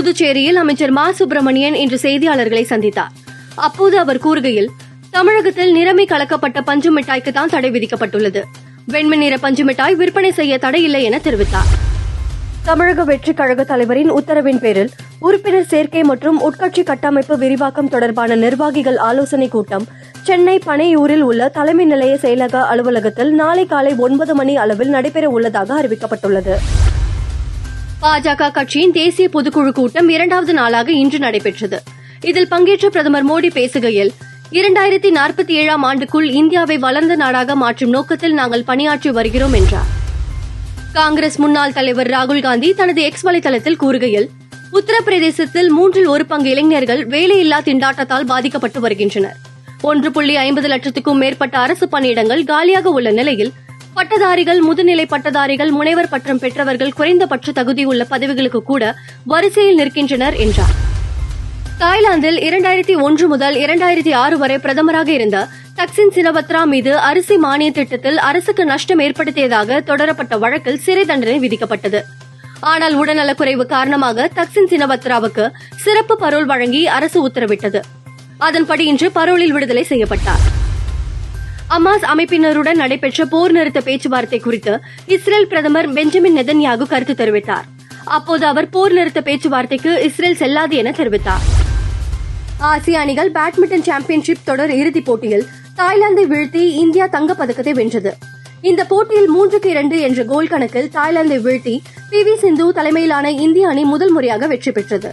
புதுச்சேரியில் அமைச்சர் மா. சுப்பிரமணியன் இன்று செய்தியாளர்களை சந்தித்தார். அப்போது அவர் கூறுகையில் தமிழகத்தில் நிறமை கலக்கப்பட்ட பஞ்சு மிட்டாய்க்கு தான் தடை விதிக்கப்பட்டுள்ளது. வெண்மை நிற பஞ்சு மிட்டாய் விற்பனை செய்ய தடை இல்லை என தெரிவித்தார். தமிழக வெற்றிக் கழக தலைவரின் உத்தரவின் பேரில் உறுப்பினர் சேர்க்கை மற்றும் உட்கட்சி கட்டமைப்பு விரிவாக்கம் தொடர்பான நிர்வாகிகள் ஆலோசனை கூட்டம் சென்னை பனையூரில் உள்ள தலைமை நிலைய செயலக அலுவலகத்தில் நாளை காலை ஒன்பது மணி அளவில் நடைபெற உள்ளதாக அறிவிக்கப்பட்டுள்ளது. பாஜக கட்சியின் தேசிய பொதுக்குழு கூட்டம் இரண்டாவது நாளாக இன்று நடைபெற்றது. இதில் பங்கேற்ற பிரதமர் மோடி பேசுகையில் இரண்டாயிரத்தி நாற்பத்தி ஏழாம் ஆண்டுக்குள் இந்தியாவை வளர்ந்த நாடாக மாற்றும் நோக்கத்தில் நாங்கள் பணியாற்றி வருகிறோம் என்றார். காங்கிரஸ் முன்னாள் தலைவர் ராகுல் காந்தி தனது எக்ஸ் வலைதளத்தில் கூறுகையில் உத்தரப்பிரதேசத்தில் மூன்றில் ஒரு பங்கு இளைஞர்கள் வேலையில்லா திண்டாட்டத்தால் பாதிக்கப்பட்டு வருகின்றனர். ஒன்று புள்ளி ஐம்பது லட்சத்துக்கும் மேற்பட்ட அரசு பணியிடங்கள் காலியாக உள்ள நிலையில் பட்டதாரிகள் முதுநிலை பட்டதாரிகள் முனைவர் பட்டம் பெற்றவர்கள் குறைந்தபட்ச தகுதியுள்ள பதவிகளுக்கு கூட வரிசையில் நிற்கின்றனர் என்றார். தாய்லாந்தில் இரண்டாயிரத்தி ஒன்று முதல் இரண்டாயிரத்தி ஆறு வரை பிரதமராக இருந்த தக்சின் சினபத்ரா மீது அரிசி மானிய திட்டத்தில் அரசுக்கு நஷ்டம் ஏற்படுத்தியதாக தொடரப்பட்ட வழக்கில் சிறை தண்டனை விதிக்கப்பட்டது. ஆனால் உடல்நலக்குறைவு காரணமாக தக்சின் சினபத்ராவுக்கு சிறப்பு பரோல் வழங்கி அரசு உத்தரவிட்டது. அதன்படி இன்று பரோலில் விடுதலை செய்யப்பட்டார். அமாஸ் அமைப்பினருடன் நடைபெற்ற போர் நிறுத்த பேச்சுவார்த்தை குறித்து இஸ்ரேல் பிரதமர் பெஞ்சமின் நெதன்யாகு கருத்து தெரிவித்தார். அப்போது அவர் போர் நிறுத்த பேச்சுவார்த்தைக்கு இஸ்ரேல் செல்லாது என தெரிவித்தார். ஆசிய அணிகள் பேட்மிண்டன் சாம்பியன்ஷிப் தொடர் இறுதிப் போட்டியில் தாய்லாந்தை வீழ்த்தி இந்தியா தங்கப்பதக்கத்தை வென்றது. இந்த போட்டியில் மூன்றுக்கு இரண்டு என்ற கோல் கணக்கில் தாய்லாந்தை வீழ்த்தி பி வி சிந்து தலைமையிலான இந்திய அணி முதல் முறையாக வெற்றி பெற்றது.